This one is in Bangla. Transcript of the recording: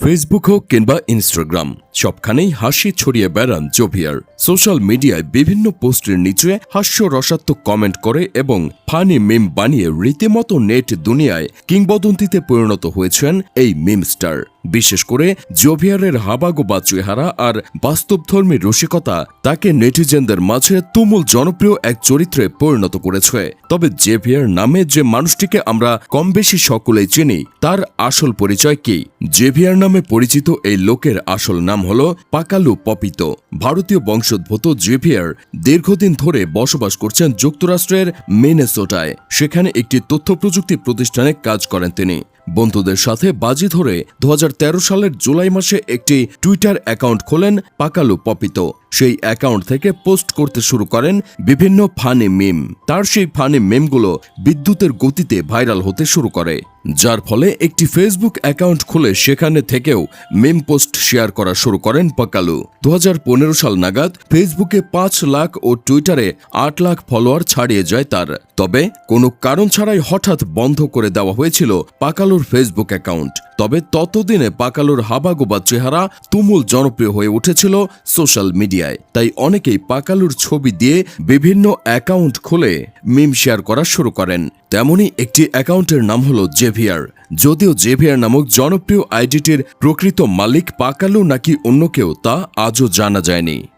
ফেসবুক হোক কিংবা ইনস্টাগ্রাম সবখানেই হাসি ছড়িয়ে বেড়ান জোভিয়ার। সোশ্যাল মিডিয়ায় বিভিন্ন পোস্টের নিচে হাস্য রসাত্মক কমেন্ট করে এবং ফানি মিম বানিয়ে রীতিমতো নেট দুনিয়ায় কিংবদন্তিতে পরিণত হয়েছেন এই মিম স্টার বিশেষ করে জোভিয়ারের হাবাগোবা চেহারা আর বাস্তবধর্মী রসিকতা তাকে নেটিজেনদের মাঝে তুমুল জনপ্রিয় এক চরিত্রে পরিণত করেছে। তবে জেভিয়ার নামে যে মানুষটিকে আমরা কম বেশি সকলেই চিনি, তার আসল পরিচয় কি? জেভিয়ার নামে পরিচিত এই লোকের আসল নাম হল পাকালু পপিত। ভারতীয় বংশোদ্ভূত জেভিয়ার দীর্ঘদিন ধরে বসবাস করছেন যুক্তরাষ্ট্রের মেনেসোটায়। সেখানে একটি তথ্য প্রযুক্তি প্রতিষ্ঠানে কাজ করেন তিনি। বন্ধুদের সাথে বাজি ধরে দু হাজার তেরো সালের জুলাই মাসে একটি টুইটার অ্যাকাউন্ট খোলেন পাকালু পপিত। সেই অ্যাকাউন্ট থেকে পোস্ট করতে শুরু করেন বিভিন্ন ফানি মিম তার সেই ফানি মিমগুলো বিদ্যুতের গতিতে ভাইরাল হতে শুরু করে, যার ফলে একটি ফেসবুক অ্যাকাউন্ট খুলে সেখানে থেকেও মিম পোস্ট শেয়ার করা শুরু করেন পাকালু। দু হাজার পনেরো সাল নাগাদ ফেসবুকে পাঁচ লাখ ও টুইটারে আট লাখ ফলোয়ার ছাড়িয়ে যায় তার। তবে কোনো কারণ ছাড়াই হঠাৎ বন্ধ করে দেওয়া হয়েছিল পাকালুর ফেসবুক অ্যাকাউন্ট তবে ততদিনে পাকালুর হাবাগোবা চেহারা তুমুল জনপ্রিয় হয়ে উঠেছিল সোশ্যাল মিডিয়ায়। তাই অনেকেই পাকালুর ছবি দিয়ে বিভিন্ন অ্যাকাউন্ট খুলে মিম শেয়ার করা শুরু করেন। তেমনি একটি অ্যাকাউন্টের নাম হলো জেভিয়ার। যদিও জেভিয়ার নামক জনপ্রিয় আইডিটির প্রকৃত মালিক পাকালু নাকি অন্য কেউ তা আজও জানা যায়নি।